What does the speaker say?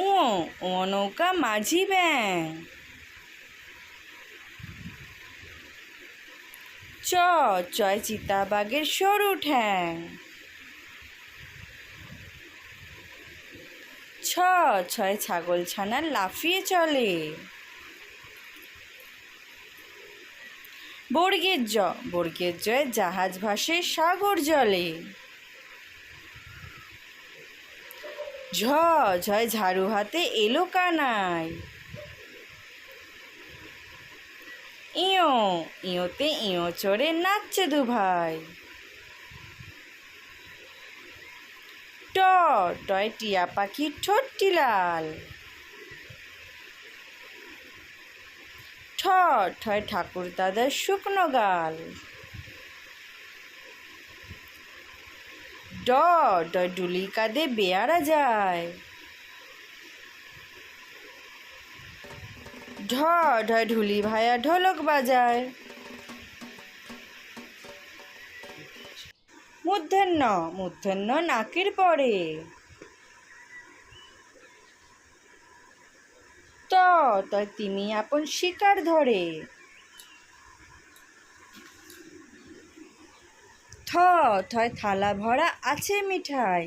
ও ও নৌকা মাঝি ব্যাং চ চয় চিতাবাগের সরু ঠ্যাং। ছ ছয় ছাগল ছানা লাফিয়ে চলে। বর্গের জ, বর্গের জয় জাহাজ ভাসে সাগর জলে। ঝ ঝয় ঝাড়ু হাতে এলো কানাই। ইয়ো, ইয়োতে ইয়ো চড়ে নাচছে দু ভাই ট, টয় টিয়া পাখি ঠোঁটটি লাল। ঠ, ঠয় ঠাকুর দাদার শুকনো গাল। ড ডুলি কাঁধে বেয়ারা যায়। ঢ ঢয় ঢুলি ভায়া ঢোলক বাজায়। মূর্ধন্য মূর্ধন্য নাকের পরে। ত, তিমি আপন শিকার ধরে। থ থয় থালা ভরা আছে মিঠাই।